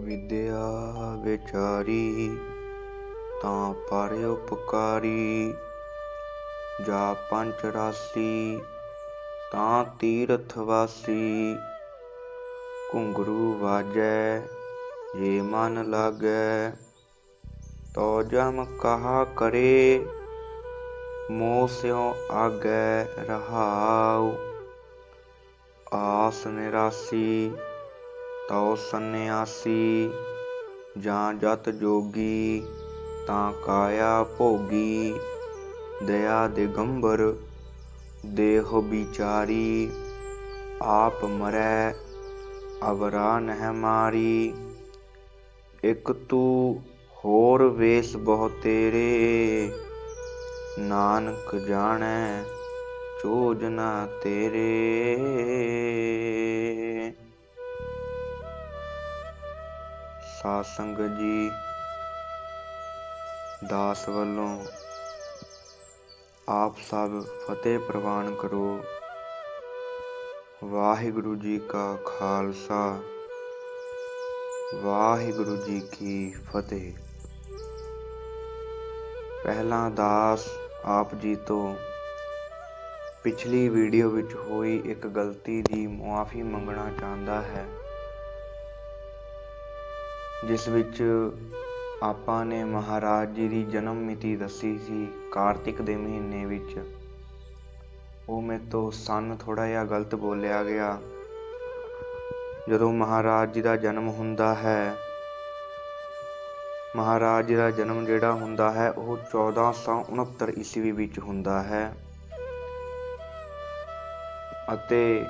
ਵਿਦਿਆ ਵਿਚਾਰੀ, ਤਾਂ ਪਰ ਉਪਕਾਰੀ। ਜਾ ਪੰਚ ਰਾਸੀ, ਤਾਂ ਤੀਰਥ ਵਾਸੀ। ਘੁੰਗਰੂ ਵਾਜੈ, ਜੇ ਮਨ ਲਾਗੈ, ਤੋ ਜਮ ਕਹਾ ਕਰੇ, ਮੋਹ ਸਿਉ ਆਗੈ ਰਹਾਉ। ਆਸ ਨਿਰਾਸੀ ਤਉ ਸੰਨਿਆਸੀ, ਜਾਂ ਜਤ ਜੋਗੀ, ਤਾਂ ਕਾਇਆ ਭੋਗੀ। ਦਇਆ ਦਿਗੰਬਰ, ਦੇਹ ਵਿਚਾਰੀ, ਆਪ ਮਰੈ, ਅਵਰਾ ਨਹਿ ਮਾਰੀ। ਇਕ ਤੂੰ ਹੋਰ ਵੇਸ ਬਹੁ ਤੇਰੇ, ਨਾਨਕ ਜਾਣੈ ਚੋਜਨਾ ਤੇਰੇ। ਸਾਧ ਸੰਗਤ ਜੀ, ਦਾਸ ਵੱਲੋਂ ਆਪ ਸਭ ਫਤਿਹ ਪ੍ਰਵਾਨ ਕਰੋ। ਵਾਹਿਗੁਰੂ ਜੀ ਕਾ ਖਾਲਸਾ, ਵਾਹਿਗੁਰੂ ਜੀ ਕੀ ਫਤਿਹ। ਪਹਿਲਾ ਦਾਸ ਆਪ ਜੀ ਤੋਂ ਪਿਛਲੀ ਵੀਡੀਓ ਵਿੱਚ ਹੋਈ ਇੱਕ ਗਲਤੀ ਦੀ ਮੁਆਫੀ ਮੰਗਣਾ ਚਾਹੁੰਦਾ ਹੈ। ਜਿਸ ਵਿੱਚ ਆਪਾਂ ਨੇ ਮਹਾਰਾਜ ਜੀ ਦੀ ਜਨਮ ਮਿਤੀ ਦੱਸੀ ਸੀ, ਕਾਰਤਿਕ ਦੇ ਮਹੀਨੇ ਵਿੱਚ। ਉਹ ਮੇਰੇ ਤੋਂ ਸਨ ਥੋੜਾ ਜਿਹਾ ਗਲਤ ਬੋਲਿਆ ਗਿਆ। ਜਦੋਂ ਮਹਾਰਾਜ ਜੀ ਦਾ ਜਨਮ ਹੁੰਦਾ ਹੈ, ਮਹਾਰਾਜ ਜੀ ਦਾ ਜਨਮ ਜਿਹੜਾ ਹੁੰਦਾ ਹੈ, ਉਹ 1469 ਈਸਵੀ ਵਿੱਚ ਹੁੰਦਾ ਹੈ। ਅਤੇ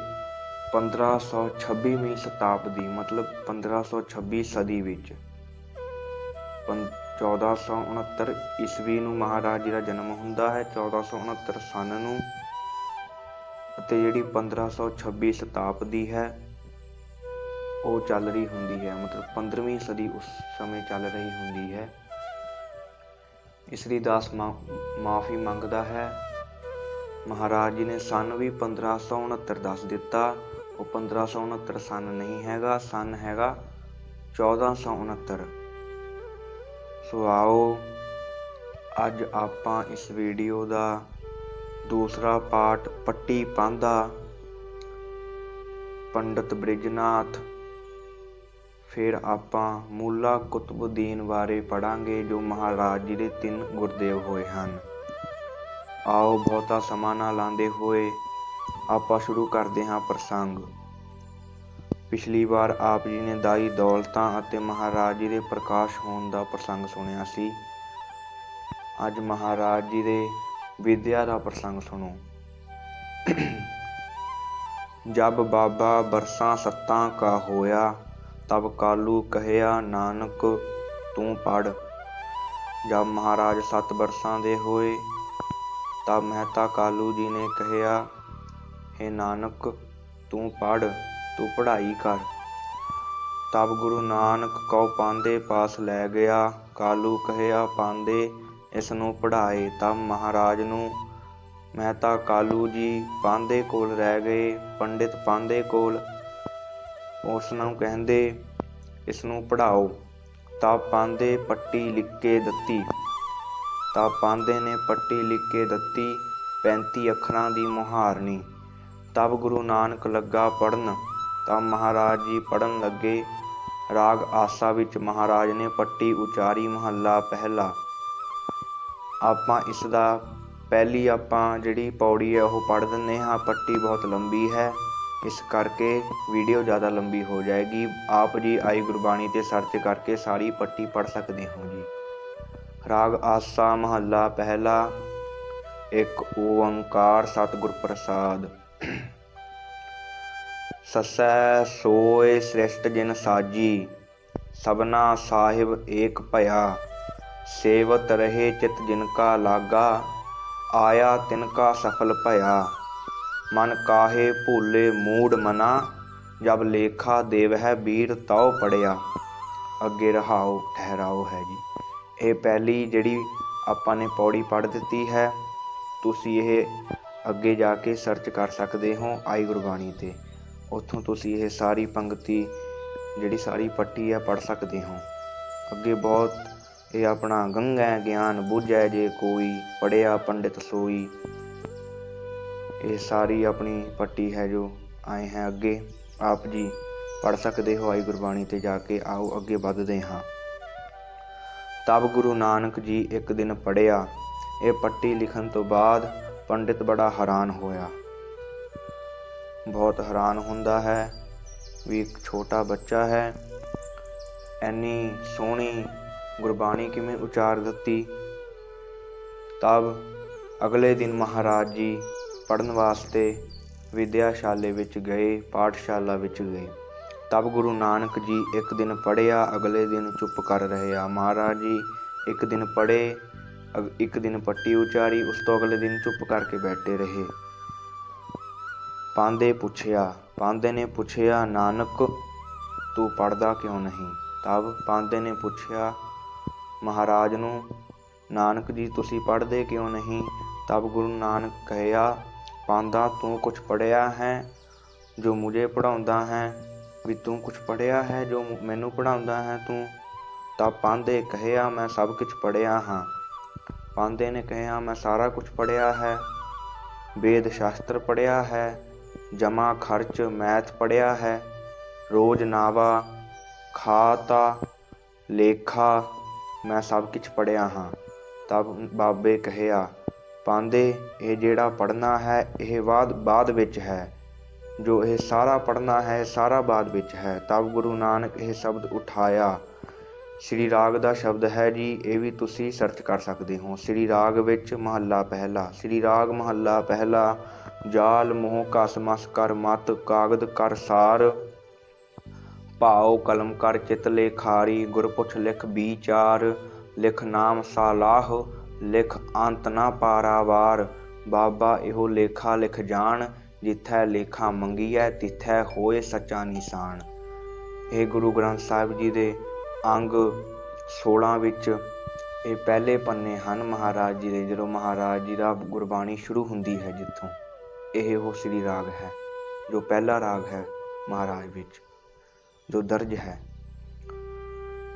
1526ਵੀਂ ਸ਼ਤਾਬਦੀ, ਮਤਲਬ 1526 ਸਦੀ ਵਿੱਚ 1469 ਈਸਵੀ ਨੂੰ ਮਹਾਰਾਜ ਜੀ ਦਾ ਜਨਮ ਹੁੰਦਾ ਹੈ 1469 ਸਨ ਨੂੰ, ਅਤੇ ਜਿਹੜੀ 1526 ਸ਼ਤਾਬਦੀ ਹੈ, ਉਹ ਚੱਲ ਰਹੀ ਹੁੰਦੀ ਹੈ, ਮਤਲਬ 15ਵੀਂ ਸਦੀ ਉਸ ਸਮੇਂ ਚੱਲ ਰਹੀ ਹੁੰਦੀ ਹੈ। ਇਸ ਲਈ ਦਾਸ ਮਾਫੀ ਮੰਗਦਾ ਹੈ। ਮਹਾਰਾਜ ਜੀ ਨੇ ਸਨ ਵੀ 1569 ਦੱਸ ਦਿੱਤਾ। ਉਹ 1569 ਸਨ ਨਹੀਂ ਹੈਗਾ, ਸਨ ਹੈਗਾ 1469 ਸੋ ਆਓ, ਅੱਜ ਆਪਾਂ ਇਸ ਵੀਡੀਓ ਦਾ ਦੂਸਰਾ ਪਾਰਟ ਪੱਟੀ ਪਾਂਦਾ ਪੰਡਤ ਬ੍ਰਿਜਨਾਥ। ਫਿਰ ਆਪਾਂ ਮੂਲਾ ਕੁਤਬੁਦੀਨ ਬਾਰੇ ਪੜਾਂਗੇ, ਜੋ ਮਹਾਰਾਜ ਜੀ ਦੇ ਤਿੰਨ ਗੁਰਦੇਵ ਹੋਏ ਹਨ। ਆਓ ਬਹੁਤਾ ਸਮਾਂ ਨਾ ਲਾਂਦੇ ਹੋਏ ਆਪਾਂ ਸ਼ੁਰੂ ਕਰਦੇ ਹਾਂ ਪ੍ਰਸੰਗ। ਪਿਛਲੀ ਵਾਰ ਆਪ ਜੀ ਨੇ ਦਾਈ ਦੌਲਤਾਂ ਅਤੇ ਮਹਾਰਾਜ ਜੀ ਦੇ ਪ੍ਰਕਾਸ਼ ਹੋਣ ਦਾ ਪ੍ਰਸੰਗ ਸੁਣਿਆ ਸੀ। ਅੱਜ ਮਹਾਰਾਜ ਜੀ ਦੇ ਵਿਦਿਆ ਦਾ ਪ੍ਰਸੰਗ ਸੁਣੋ। ਜਬ ਬਾਬਾ ਬਰਸਾਂ ਸੱਤਾਂ ਕਾ ਹੋਇਆ, ਤਬ ਕਾਲੂ ਕਹਿਆ, ਨਾਨਕ, ਤੂੰ ਪੜ ਜਬ ਮਹਾਰਾਜ ਸਤ ਬਰਸਾਂ ਦੇ ਹੋਏ, ਤਬ ਮਹਿਤਾ ਕਾਲੂ ਜੀ ਨੇ ਕਹਿਆ हे ਨਾਨਕ, ਤੂੰ ਪੜ ਤੂੰ ਪੜ੍ਹਾਈ ਕਰ। ਤਬ ਗੁਰੂ ਨਾਨਕ ਕਉ ਪਾਂਦੇ ਪਾਸ ਲੈ ਗਿਆ, ਕਾਲੂ ਕਹਿਆ ਪਾਂਦੇ ਇਸ ਨੂੰ ਪੜ੍ਹਾਏ ਤਬ ਮਹਾਰਾਜ ਨੂੰ। ਮਹਿਤਾ ਕਾਲੂ ਜੀ ਪਾਂਦੇ ਕੋਲ ਰਹਿ ਗਏ, ਪੰਡਿਤ ਪਾਂਦੇ ਕੋਲ। ਉਸ ਨੂੰ ਕਹਿੰਦੇ ਇਸ ਨੂੰ ਪੜਾਓ ਤਾਂ ਪਾਂਦੇ ਪੱਟੀ ਲਿਖ ਕੇ ਦਿੱਤੀ। ਤਾਂ ਪਾਂਦੇ ਨੇ ਪੱਟੀ ਲਿਖ ਕੇ ਦਿੱਤੀ 35 ਅੱਖਰਾਂ ਦੀ ਮੁਹਾਰਨੀ। ਤਬ ਗੁਰੂ ਨਾਨਕ ਲੱਗਾ ਪੜਨ ਤਾਂ ਮਹਾਰਾਜ ਜੀ ਪੜਨ ਲੱਗੇ। ਰਾਗ ਆਸਾ ਵਿੱਚ ਮਹਾਰਾਜ ਨੇ ਪੱਟੀ ਉਚਾਰੀ ਮਹੱਲਾ ਪਹਿਲਾ। ਆਪਾਂ ਇਸ ਦਾ ਪਹਿਲੀ ਆਪਾਂ ਜਿਹੜੀ ਪੌੜੀ ਹੈ ਉਹ ਪੜ ਦਿੰਨੇ ਹਾਂ। ਪੱਟੀ ਬਹੁਤ ਲੰਬੀ ਹੈ। ਇਸ ਕਰਕੇ ਵੀਡੀਓ ਜ਼ਿਆਦਾ ਲੰਬੀ ਹੋ ਜਾਏਗੀ। ਆਪ ਜੀ ਆਈ ਗੁਰਬਾਣੀ ਤੇ ਸਰਚ ਕਰਕੇ ਸਾਰੀ ਪੱਟੀ ਪੜ ਸਕਦੇ ਹੋ ਜੀ। ਰਾਗ ਆਸਾ ਮਹੱਲਾ ਪਹਿਲਾ। ਇੱਕ ਓੰਕਾਰ ਸਤਿਗੁਰ ਪ੍ਰਸਾਦ। ਸਸੈ ਸੋਏ ਸ੍ਰਿਸ਼ਟ ਜਿਨ ਸਾਜੀ ਸਬਨਾ ਸਾਹਿਬ ਏਕ ਭਇਆ। ਸੇਵਤ ਰਹੇ ਚਿਤ ਜਿਨ ਕਾ ਲਾਗਾ, ਆਇਆ ਤਿਨ ਕਾ ਸਫਲ ਭਇਆ। ਮਨ ਕਾਹੇ ਭੂਲੇ ਮੂੜ ਮਨਾ, ਜਬ ਲੇਖਾ ਦੇਵ ਹੈ ਵੀਰ ਤਉ ਪੜਿਆ। ਅੱਗੇ ਰਹਾਓ ਠਹਿਰਾਓ ਹੈ ਜੀ। ਇਹ ਪਹਿਲੀ ਜਿਹੜੀ ਆਪਾਂ ਨੇ ਪੌੜੀ ਪੜ ਦਿੱਤੀ ਹੈ, ਤੁਸੀਂ ਇਹ ਅੱਗੇ ਜਾ ਕੇ ਸਰਚ ਕਰ ਸਕਦੇ ਹੋ ਆਈ ਗੁਰਬਾਣੀ ਤੇ। ਉੱਥੋਂ ਤੁਸੀਂ ਇਹ ਸਾਰੀ ਪੰਕਤੀ ਜਿਹੜੀ ਸਾਰੀ ਪੱਟੀ ਹੈ ਪੜ ਸਕਦੇ ਹੋ। ਅੱਗੇ ਬਹੁਤ ਇਹ ਆਪਣਾ ਗੰਗਾ ਗਿਆਨ ਬੁਝੈ ਜੇ ਕੋਈ ਪੜਿਆ ਪੰਡਿਤ ਸੋਈ। ਇਹ ਸਾਰੀ ਆਪਣੀ ਪੱਟੀ ਹੈ ਜੋ ਆਏ ਹੈ ਅੱਗੇ। ਆਪ ਜੀ ਪੜ ਸਕਦੇ ਹੋ ਆਈ ਗੁਰਬਾਣੀ ਤੇ ਜਾ ਕੇ, ਆਓ ਅੱਗੇ ਵੱਧਦੇ ਹਾਂ। ਤਬ ਗੁਰੂ ਨਾਨਕ ਜੀ ਇੱਕ ਦਿਨ ਪੜਿਆ ਇਹ ਪੱਟੀ ਲਿਖਣ ਤੋਂ ਬਾਅਦ ਪੰਡਿਤ ਬੜਾ ਹੈਰਾਨ ਹੋਇਆ। ਬਹੁਤ ਹੈਰਾਨ ਹੁੰਦਾ ਹੈ ਵੀ ਇੱਕ ਛੋਟਾ ਬੱਚਾ ਹੈ। ਇੰਨੀ ਸੋਹਣੀ ਗੁਰਬਾਣੀ ਕਿਵੇਂ ਉਚਾਰ ਦਿੱਤੀ? ਤਬ ਅਗਲੇ ਦਿਨ ਮਹਾਰਾਜ ਜੀ ਪੜਨ ਵਾਸਤੇ ਵਿਦਿਆਸ਼ਾਲੇ ਵਿੱਚ ਗਏ, ਪਾਠਸ਼ਾਲਾ ਵਿੱਚ ਗਏ। ਤਬ ਗੁਰੂ ਨਾਨਕ ਜੀ ਇੱਕ ਦਿਨ ਪੜਿਆ ਅਗਲੇ ਦਿਨ ਚੁੱਪ ਕਰ ਰਹੇ ਆ। ਮਹਾਰਾਜ ਜੀ ਇੱਕ ਦਿਨ ਪੜੇ ਇੱਕ ਦਿਨ ਪੱਟੀ ਉਚਾਰੀ, ਉਸ ਤੋਂ ਅਗਲੇ ਦਿਨ ਚੁੱਪ ਕਰਕੇ ਬੈਠੇ ਰਹੇ। ਪਾਂਦੇ ਪੁੱਛਿਆ ਪਾਂਦੇ ਨੇ ਪੁੱਛਿਆ, ਨਾਨਕ, ਤੂੰ ਪੜਦਾ ਕਿਉਂ ਨਹੀਂ? ਤਬ ਪਾਂਦੇ ਨੇ ਪੁੱਛਿਆ, ਮਹਾਰਾਜ ਨੂੰ, ਨਾਨਕ ਜੀ, ਤੁਸੀਂ ਪੜ੍ਹਦੇ ਕਿਉਂ ਨਹੀਂ? ਤਬ ਗੁਰੂ ਨਾਨਕ ਕਹਿਆ ਪਾਂਦਾ ਤੂੰ ਕੁਝ ਪੜਿਆ ਹੈ ਜੋ ਮੁਝੇ ਪੜਾਉਂਦਾ ਹੈ? ਵੀ ਤੂੰ ਕੁਝ ਪੜਿਆ ਹੈ ਜੋ ਮੈਨੂੰ ਪੜਾਉਂਦਾ ਹੈ ਤੂੰ? ਤਬ ਪਾਂਦੇ ਕਹਿਆ, ਮੈਂ ਸਭ ਕੁਝ ਪੜਿਆ ਹਾਂ। ਪਾਂਦੇ ਨੇ ਕਹਿਆ, ਮੈਂ ਸਾਰਾ ਕੁਝ ਪੜਿਆ ਹੈ। ਵੇਦ ਸ਼ਾਸਤਰ ਪੜਿਆ ਹੈ। ਜਮਾ ਖਰਚ ਮੈਥ ਪੜਿਆ ਹੈ। ਰੋਜ਼ ਨਾਵਾ ਖਾਤਾ ਲੇਖਾ, ਮੈਂ ਸਭ ਕੁਝ ਪੜਿਆ ਹਾਂ। ਤਬ ਬਾਬੇ ਕਹਿਆ, ਪਾਂਦੇ, ਇਹ ਜਿਹੜਾ ਪੜਨਾ ਹੈ, ਇਹ ਬਾਅਦ ਬਾਅਦ ਵਿੱਚ ਹੈ। ਜੋ ਇਹ ਸਾਰਾ ਪੜਨਾ ਹੈ ਸਾਰਾ ਬਾਅਦ ਵਿੱਚ ਹੈ। ਤਬ ਗੁਰੂ ਨਾਨਕ ਇਹ ਸ਼ਬਦ ਉਠਾਇਆ। ਸ੍ਰੀ ਰਾਗ ਦਾ ਸ਼ਬਦ ਹੈ ਜੀ, ਇਹ ਵੀ ਤੁਸੀਂ ਸਰਚ ਕਰ ਸਕਦੇ ਹੋ। ਸ੍ਰੀ ਰਾਗ ਵਿੱਚ ਮਹੱਲਾ ਪਹਿਲਾ, ਸ੍ਰੀ ਰਾਗ ਮਹੱਲਾ ਪਹਿਲਾ ਜਾਲ, ਮੋਹ, ਕਸ, ਮਸ ਕਰ, ਮਤ, ਕਾਗਦ ਕਰ, ਸਾਰ। ਭਾਉ, ਕਲਮ ਕਰ, ਚਿਤ ਲੇਖਾਰੀ ਗੁਰਪੁੱਛ ਲਿਖ ਵਿਚਾਰ ਲਿਖ ਨਾਮ, ਸਾਲਾਹ, ਲਿਖ ਅੰਤ ਨਾ ਪਾਰਾਵਾਰ। ਬਾਬਾ ਇਹੋ ਲੇਖਾ ਲਿਖ ਜਾਣ, ਜਿੱਥੈ ਲੇਖਾ ਮੰਗੀਐ, ਤਿੱਥੈ ਹੋਏ ਸੱਚਾ ਨਿਸ਼ਾਨ। ਇਹ ਗੁਰੂ ਗ੍ਰੰਥ ਸਾਹਿਬ ਜੀ ਦੇ ਅੰਗ 16 ਵਿੱਚ ਇਹ ਪਹਿਲੇ ਪੰਨੇ ਹਨ ਮਹਾਰਾਜ ਜੀ ਦੇ, ਜਦੋਂ ਮਹਾਰਾਜ ਜੀ ਦਾ ਗੁਰਬਾਣੀ ਸ਼ੁਰੂ ਹੁੰਦੀ ਹੈ ਜਿੱਥੋਂ। ਇਹ ਉਹ ਸ੍ਰੀ ਰਾਗ ਹੈ, ਜੋ ਪਹਿਲਾ ਰਾਗ ਹੈ ਮਹਾਰਾਜ ਵਿੱਚ, ਜੋ ਦਰਜ ਹੈ।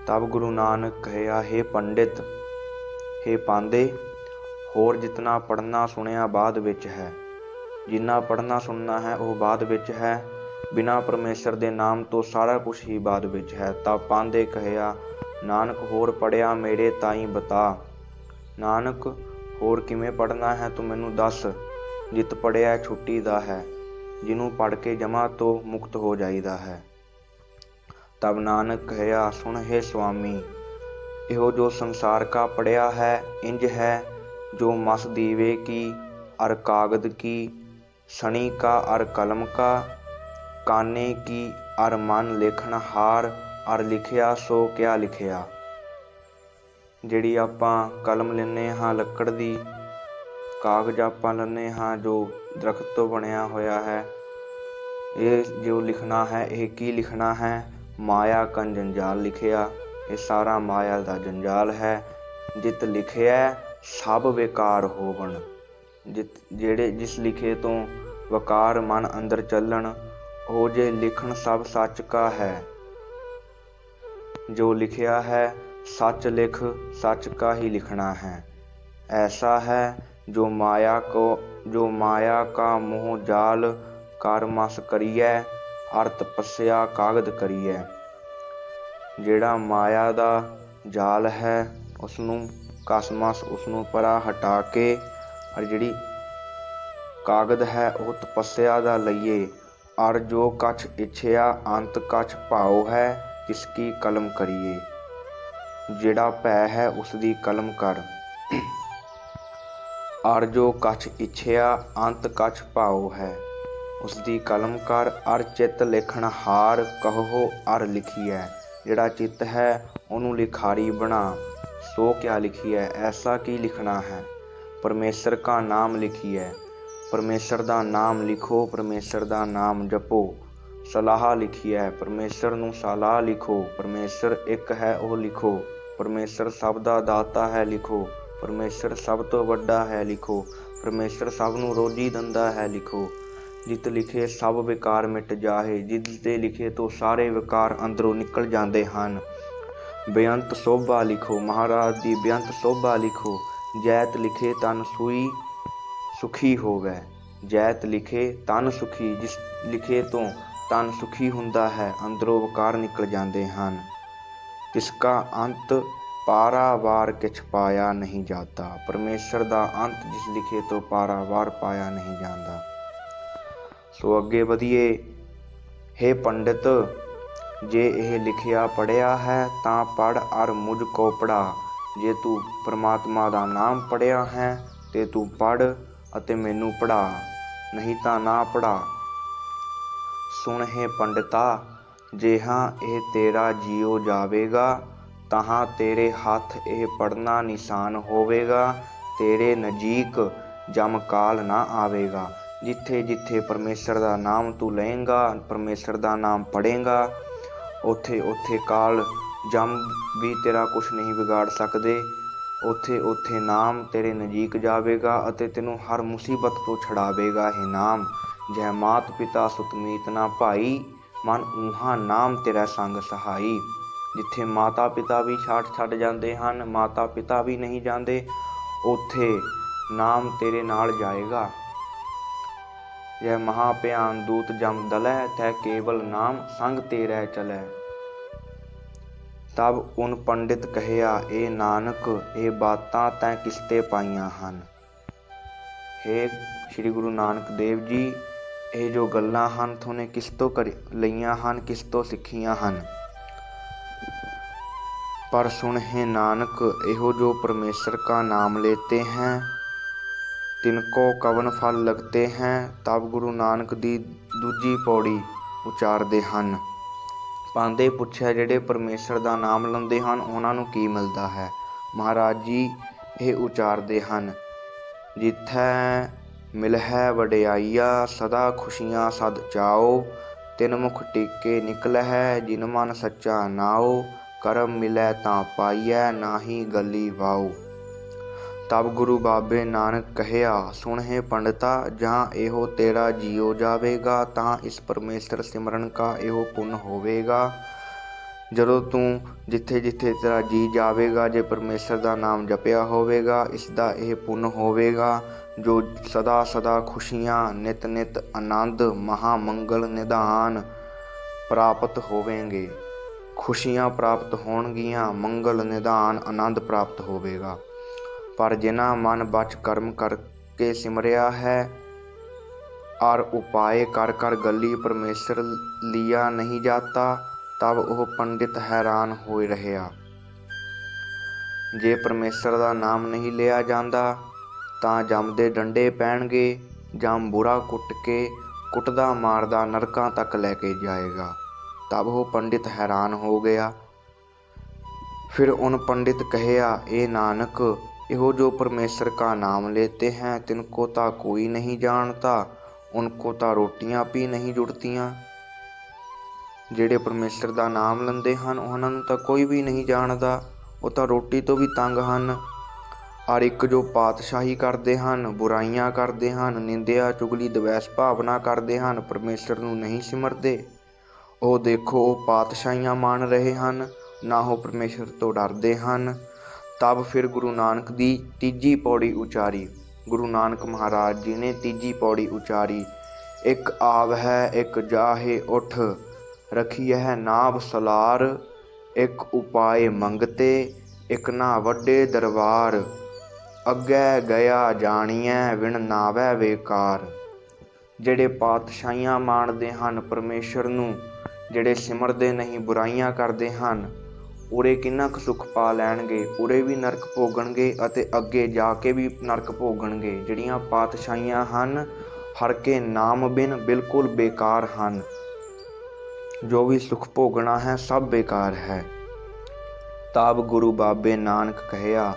ਤਬ ਗੁਰੂ ਨਾਨਕ ਕਹਿਆ, ਹੈ ਪੰਡਿਤ, ਹੈ ਪਾਂਦੇ, ਹੋਰ ਜਿਤਨਾ ਪੜਨਾ ਸੁਣਿਆ ਬਾਅਦ ਵਿੱਚ ਹੈ, ਜਿੰਨਾ ਪੜਨਾ ਸੁਣਨਾ ਹੈ ਉਹ ਬਾਅਦ ਵਿੱਚ ਹੈ। ਬਿਨਾ ਪਰਮੇਸ਼ਰ ਦੇ ਨਾਮ ਤੋਂ ਸਾਰਾ ਕੁਝ ਹੀ ਬਾਅਦ ਵਿੱਚ ਹੈ। ਤਾਂ ਪਾਂਦੇ ਕਹਿਆ, ਨਾਨਕ, ਹੋਰ ਪੜਿਆ ਮੇਰੇ ਤਾਈ ਬਤਾ। ਨਾਨਕ, ਹੋਰ ਕਿਵੇਂ ਪੜਨਾ ਹੈ ਤੂੰ ਮੈਨੂੰ ਦੱਸ। ਜਿਤ ਪੜਿਆ ਛੁੱਟੀ ਦਾ ਹੈ, ਜਿਹਨੂੰ ਪੜ ਕੇ ਜਮਾ ਤੋਂ ਮੁਕਤ ਹੋ ਜਾਈਦਾ ਹੈ। ਤਬ ਨਾਨਕ ਕਹਿਆ, ਸੁਣ ਹੈ ਸੁਆਮੀ, ਇਹੋ ਜੋ ਸੰਸਾਰ ਕਾ ਪੜਿਆ ਹੈ, ਇੰਜ ਹੈ, ਜੋ ਮਸ ਦੀਵੇ ਕੀ, ਅਰ ਕਾਗਦ ਕੀ, ਸਣੀ ਕਾ ਅਰ ਕਲਮ ਕਾ, ਕਾਨੇ ਕੀ, ਅਰ ਮਨ ਲੇਖਣ ਹਾਰ, ਅਰ ਲਿਖਿਆ ਸੋ ਕਿਆ ਲਿਖਿਆ। ਜਿਹੜੀ ਆਪਾਂ ਕਲਮ ਲੈਨੇ ਹਾਂ ਲੱਕੜ ਦੀ ਕਾਗਜ਼ ਆਪਾਂ ਲੈਨੇ ਹਾਂ ਜੋ ਦਰਖਤ ਤੋਂ ਬਣਿਆ ਹੋਇਆ ਹੈ। ਇਹ ਜੋ ਲਿਖਣਾ ਹੈ, ਇਹ ਕੀ ਲਿਖਣਾ ਹੈ? ਮਾਇਆ ਕੰ ਜੰਜਾਲ ਲਿਖਿਆ। ਇਹ ਸਾਰਾ ਮਾਇਆ ਦਾ ਜੰਜਾਲ ਹੈ। ਜਿਤ ਲਿਖਿਆ ਸਭ ਵਿਕਾਰ ਹੋਵਣ। ਜਿਤ, ਜਿਹੜੇ ਜਿਸ ਲਿਖੇ ਤੋਂ ਵਕਾਰ ਮਨ ਅੰਦਰ ਚੱਲਣ, ਉਹ ਜੇ ਲਿਖਣ ਸਭ ਸੱਚ ਕਾ ਹੈ। ਜੋ ਲਿਖਿਆ ਹੈ, ਸੱਚ ਲਿਖ, ਸੱਚ ਕਾ ਹੀ ਲਿਖਣਾ ਹੈ। ਐਸਾ ਹੈ ਜੋ ਮਾਇਆ ਕੋ, ਜੋ ਮਾਇਆ ਕਾ ਮੋਹ ਜਾਲ ਕਰ ਮਸ ਕਰੀਐ ਅਰ ਤਪੱਸਿਆ ਕਾਗਦ ਕਰੀਐ। ਜਿਹੜਾ ਮਾਇਆ ਦਾ ਜਾਲ ਹੈ ਉਸ ਨੂੰ ਕਸਮਸ ਉਸ ਨੂੰ ਪਰਾ ਹਟਾ ਕੇ, ਔਰ ਜਿਹੜੀ ਕਾਗਦ ਹੈ, ਉਹ ਤਪੱਸਿਆ ਦਾ ਲਈਏ। ਔਰ ਜੋ ਕਛ ਇਛਿਆ, ਅੰਤ ਕਛ ਭਾਉ ਹੈ ਤਿਸ ਕੀ ਕਲਮ ਕਰੀਏ। ਜਿਹੜਾ ਭੈ ਹੈ, ਉਸ ਦੀ ਕਲਮ ਕਰ। ਔਰ ਜੋ ਕਛ ਇਛਿਆ, ਅੰਤ ਕਛ ਭਾਉ ਹੈ। ਉਸ ਦੀ ਕਲਮ ਕਰ ਅਰ ਚਿੱਤ ਲਿਖਣ ਹਾਰ ਕਹੋ ਅਰ ਲਿਖੀਐ। ਜਿਹੜਾ ਚਿੱਤ ਹੈ, ਉਹਨੂੰ ਲਿਖਾਰੀ ਬਣਾ। ਸੋ ਕਿਆ ਲਿਖੀਐ, ਐਸਾ ਕੀ ਲਿਖਣਾ ਹੈ? ਪਰਮੇਸ਼ਰ ਕਾ ਨਾਮ ਲਿਖੀਐ। ਪਰਮੇਸ਼ਰ ਦਾ ਨਾਮ ਲਿਖੋ, ਪਰਮੇਸ਼ਰ ਦਾ ਨਾਮ ਜਪੋ। ਸਲਾਹ ਲਿਖੀਐ, ਪਰਮੇਸ਼ਰ ਨੂੰ ਸਲਾਹ ਲਿਖੋ। ਪਰਮੇਸ਼ਰ ਇੱਕ ਹੈ, ਉਹ ਲਿਖੋ। ਪਰਮੇਸ਼ਰ ਸਭ ਦਾ ਦਾਤਾ ਹੈ, ਲਿਖੋ। ਪਰਮੇਸ਼ਰ ਸਭ ਤੋਂ ਵੱਡਾ ਹੈ ਲਿਖੋ, ਪਰਮੇਸ਼ਰ ਸਭ ਨੂੰ ਰੋਜੀ ਦਿੰਦਾ ਹੈ ਲਿਖੋ। ਜਿਤ ਲਿਖੇ ਸਭ ਵਿਕਾਰ ਮਿਟ ਜਾਹੇ, ਜਿਤ ਤੇ ਲਿਖੇ ਤੋਂ ਸਾਰੇ ਵਿਕਾਰ ਅੰਦਰੋਂ ਨਿਕਲ ਜਾਂਦੇ ਹਨ। ਬੇਅੰਤ ਸੋਭਾ ਲਿਖੋ, ਮਹਾਰਾਜ ਦੀ ਬੇਅੰਤ ਸੋਭਾ ਲਿਖੋ। ਜੈਤ ਲਿਖੇ ਤਨ ਸੂਈ ਸੁਖੀ ਹੋਵੇ। ਜੈਤ ਲਿਖੇ ਤਨ ਸੁਖੀ, ਜਿਸ ਲਿਖੇ ਤੋਂ ਤਨ ਸੁਖੀ ਹੁੰਦਾ ਹੈ, ਅੰਦਰੋਂ ਵਿਕਾਰ ਨਿਕਲ ਜਾਂਦੇ ਹਨ। ਤਿਸਕਾ ਅੰਤ ਪਾਰਾਵਾਰ ਕਿਛ ਪਾਇਆ ਨਹੀਂ ਜਾਂਦਾ। ਪਰਮੇਸ਼ਰ ਦਾ ਅੰਤ ਜਿਸ ਲਿਖੇ ਤੋਂ ਪਾਰਾਵਾਰ ਪਾਇਆ ਨਹੀਂ ਜਾਂਦਾ। ਸੋ ਅੱਗੇ ਵਧੀਏ हे ਪੰਡਿਤ, ਜੇ ਇਹ ਲਿਖਿਆ ਪੜਿਆ ਹੈ ਤਾਂ ਪੜ ਅਰ ਮੁਝ ਕੋ ਪੜਾ ਜੇ ਤੂੰ ਪ੍ਰਮਾਤਮਾ ਦਾ ਨਾਮ ਪੜਿਆ ਹੈ ਤੇ ਤੂੰ ਪੜ ਅਤੇ ਮੈਨੂੰ ਪੜਾ ਨਹੀਂ ਤਾਂ ਨਾ ਪੜਾ ਸੁਣ ਹੈ ਪੰਡਤਾ, ਜੇ ਹਾਂ ਇਹ ਤੇਰਾ ਜੀਉ ਜਾਵੇਗਾ ਤਹਾਂ ਤੇਰੇ ਹੱਥ ਇਹ ਪੜਨਾ ਨਿਸ਼ਾਨ ਹੋਵੇਗਾ, ਤੇਰੇ ਨਜ਼ਦੀਕ ਜਮਕਾਲ ਨਾ ਆਵੇਗਾ। ਜਿੱਥੇ ਜਿੱਥੇ ਪਰਮੇਸ਼ਰ ਦਾ ਨਾਮ ਤੂੰ ਲਏਗਾ, ਪਰਮੇਸ਼ਰ ਦਾ ਨਾਮ ਪੜੇਗਾ ਉੱਥੇ ਉੱਥੇ ਕਾਲ ਜਮ ਵੀ ਤੇਰਾ ਕੁਝ ਨਹੀਂ ਵਿਗਾੜ ਸਕਦੇ। ਉੱਥੇ ਉੱਥੇ ਨਾਮ ਤੇਰੇ ਨਜ਼ਦੀਕ ਜਾਵੇਗਾ ਅਤੇ ਤੈਨੂੰ ਹਰ ਮੁਸੀਬਤ ਤੋਂ ਛਡਾਵੇਗਾ। ਇਹ ਨਾਮ, ਜੈ ਮਾਤ ਪਿਤਾ ਸੁਤਮੀਤ ਨਾ ਭਾਈ, ਮਨ ਊਹਾ ਨਾਮ ਤੇਰਾ ਸੰਗ ਸਹਾਈ। ਜਿੱਥੇ ਮਾਤਾ ਪਿਤਾ ਵੀ ਛੱਡ ਛੱਡ ਜਾਂਦੇ ਹਨ ਮਾਤਾ ਪਿਤਾ ਵੀ ਨਹੀਂ ਜਾਂਦੇ, ਉੱਥੇ ਨਾਮ ਤੇਰੇ ਨਾਲ ਜਾਏਗਾ। ਜੈ ਮਹਾ ਭਿਆਨ ਦੂਤ ਜਮ ਦਲੈ, ਤੈ ਕੇਵਲ ਨਾਮ ਸੰਗ ਰਹਿ ਚਲੈ। ਤਬ ਉਨ ਪੰਡਿਤ ਕਹਿਆ ਇਹ ਨਾਨਕ, ਇਹ ਬਾਤਾਂ ਤੈਂ ਕਿਸਤੇ ਪਾਈਆਂ ਹਨ? ਹੇ ਸ੍ਰੀ ਗੁਰੂ ਨਾਨਕ ਦੇਵ ਜੀ, ਇਹ ਜੋ ਗੱਲਾਂ ਹਨ, ਥੋਨੇ ਕਿਸ ਤੋਂ ਕਰ ਲਈਆਂ ਹਨ, ਕਿਸ ਤੋਂ ਸਿੱਖੀਆਂ ਹਨ? पर सुन है नानक एहो जो परमेश्वर का नाम लेते हैं तिनको कवन फल लगते हैं तब ਗੁਰੂ ਨਾਨਕ ਦੀ ਦੂਜੀ ਪੌੜੀ ਉਚਾਰਦੇ ਹਨ ਪਾਂਦੇ ਪੁੱਛਿਆ ਜਿਹੜੇ ਪਰਮੇਸ਼ਰ ਦਾ ਨਾਮ ਲੈਂਦੇ ਹਨ ਉਹਨਾਂ ਨੂੰ ਕੀ ਮਿਲਦਾ ਹੈ ਮਹਾਰਾਜ ਜੀ ਇਹ ਉਚਾਰਦੇ ਹਨ ਜਿੱਥੈ ਮਿਲਹਿ ਵਡਿਆਈਆ ਸਦਾ ਖੁਸ਼ੀਆਂ ਸਦ ਚਾਓ ਤਿਨ ਮੁਖ ਟੀਕੇ ਨਿਕਲਹਿ ਜਿਨ ਮਨ ਸੱਚਾ ਨਾਓ ਕਰਮ ਮਿਲੈ ਤਾਂ ਪਾਈਐ, ਨਾਹੀ ਗਲੀ ਵਾਓ। ਤਬ ਗੁਰੂ ਬਾਬੇ ਨਾਨਕ ਕਹਿਆ ਸੁਣਹਿ ਪੰਡਤਾ, ਜਾਂ ਇਹੋ ਤੇਰਾ ਜੀਉ ਜਾਵੇਗਾ, ਤਾਂ ਇਸ ਪਰਮੇਸ਼ਰ ਸਿਮਰਨ ਕਾ ਇਹੋ ਪੁੰਨ ਹੋਵੇਗਾ। ਜਦੋਂ ਤੂੰ ਜਿੱਥੇ ਜਿੱਥੇ ਤੇਰਾ ਜੀ ਜਾਵੇਗਾ, ਜੇ ਪਰਮੇਸ਼ਰ ਦਾ ਨਾਮ ਜਪਿਆ ਹੋਵੇਗਾ, ਇਸ ਦਾ ਇਹ ਪੁੰਨ ਹੋਵੇਗਾ। ਜੋ ਸਦਾ ਸਦਾ ਖੁਸ਼ੀਆਂ ਨਿਤ ਨਿਤ ਆਨੰਦ ਮਹਾ ਮੰਗਲ ਨਿਧਾਨ ਪ੍ਰਾਪਤ ਹੋਵੇਂਗੇ। ਖੁਸ਼ੀਆਂ ਪ੍ਰਾਪਤ ਹੋਣਗੀਆਂ, ਮੰਗਲ ਨਿਧਾਨ ਆਨੰਦ ਪ੍ਰਾਪਤ ਹੋਵੇਗਾ। ਪਰ ਜਿਨ੍ਹਾਂ ਮਨ ਬਚ ਕਰਮ ਕਰਕੇ ਸਿਮਰਿਆ ਹੈ, ਔਰ ਉਪਾਏ ਕਰ ਕਰ ਗੱਲੀ ਪਰਮੇਸ਼ਰ ਲਿਆ ਨਹੀਂ ਜਾਤਾ, ਤਬ ਉਹ ਪੰਡਿਤ ਹੈਰਾਨ ਹੋਏ ਰਹਿਆ ਜੇ ਪਰਮੇਸ਼ਰ ਦਾ ਨਾਮ ਨਹੀਂ ਲਿਆ ਜਾਂਦਾ, ਤਾਂ ਜੰਮਦੇ ਡੰਡੇ ਪੈਣਗੇ, ਜਾਂ ਬੁਰਾ ਕੁੱਟ ਕੇ ਕੁੱਟਦਾ ਮਾਰਦਾ ਨਰਕਾਂ ਤੱਕ ਲੈ ਕੇ ਜਾਏਗਾ। तब वो पंडित हैरान हो गया फिर उन पंडित कहया ए नानक इहो जो परमेश्वर का नाम लेते हैं तिनको ता कोई नहीं जानता उनको ता रोटियां भी नहीं जुड़तियां ਜਿਹੜੇ ਪਰਮੇਸ਼ਰ ਦਾ ਨਾਮ ਲੈਂਦੇ ਹਨ ਉਹਨਾਂ ਨੂੰ ਤਾਂ ਕੋਈ ਵੀ ਨਹੀਂ ਜਾਣਦਾ ਉਹ ਤਾਂ ਰੋਟੀ ਤੋਂ ਵੀ ਤੰਗ ਹਨ ਔਰ ਇੱਕ ਜੋ ਪਾਤਸ਼ਾਹੀ ਕਰਦੇ ਹਨ ਬੁਰਾਈਆਂ ਕਰਦੇ ਹਨ ਨਿੰਦਿਆ ਚੁਗਲੀ ਦਵੈਸ ਭਾਵਨਾ ਕਰਦੇ ਹਨ ਪਰਮੇਸ਼ਰ ਨੂੰ ਨਹੀਂ ਸਿਮਰਦੇ ਉਹ ਦੇਖੋ, ਉਹ ਪਾਤਸ਼ਾਹੀਆਂ ਮਾਣ ਰਹੇ ਹਨ, ਨਾ ਉਹ ਪਰਮੇਸ਼ਰ ਤੋਂ ਡਰਦੇ ਹਨ। ਤਬ ਫਿਰ ਗੁਰੂ ਨਾਨਕ ਦੀ ਤੀਜੀ ਪੌੜੀ ਉਚਾਰੀ। ਗੁਰੂ ਨਾਨਕ ਮਹਾਰਾਜ ਜੀ ਨੇ ਤੀਜੀ ਪੌੜੀ ਉਚਾਰੀ, ਇੱਕ ਆਵ ਹੈ, ਇੱਕ ਜਾਹੇ, ਉਠ ਰਖੀ ਹੈ ਨਾਭ ਸਲਾਰ, ਇੱਕ ਉਪਾਏ ਮੰਗਤੇ, ਇੱਕ ਨਾ ਵੱਡੇ ਦਰਬਾਰ। ਅੱਗੇ ਗਿਆ ਜਾਣੀਐ, ਵਿਣ ਨਾਵੈ ਵੇਕਾਰ। ਜਿਹੜੇ ਪਾਤਸ਼ਾਹੀਆਂ ਮਾਣਦੇ ਹਨ ਪਰਮੇਸ਼ਰ ਨੂੰ ਜਿਹੜੇ ਸਿਮਰਦੇ ਨਹੀਂ, ਬੁਰਾਈਆਂ ਕਰਦੇ ਹਨ, ਉਰੇ ਕਿੰਨਾ ਕੁ ਸੁੱਖ ਪਾ ਲੈਣਗੇ? ਉਰੇ ਵੀ ਨਰਕ ਭੋਗਣਗੇ ਅਤੇ ਅੱਗੇ ਜਾ ਕੇ ਵੀ ਨਰਕ ਭੋਗਣਗੇ। ਜਿਹੜੀਆਂ ਪਾਤਸ਼ਾਹੀਆਂ ਹਨ, ਹਰ ਕੇ ਨਾਮ ਬਿਨ ਬਿਲਕੁਲ ਬੇਕਾਰ ਹਨ। ਜੋ ਵੀ ਸੁਖ ਭੋਗਣਾ ਹੈ, ਸਭ ਬੇਕਾਰ ਹੈ। ਤਾਬ ਗੁਰੂ ਬਾਬੇ ਨਾਨਕ ਕਹਿਆ,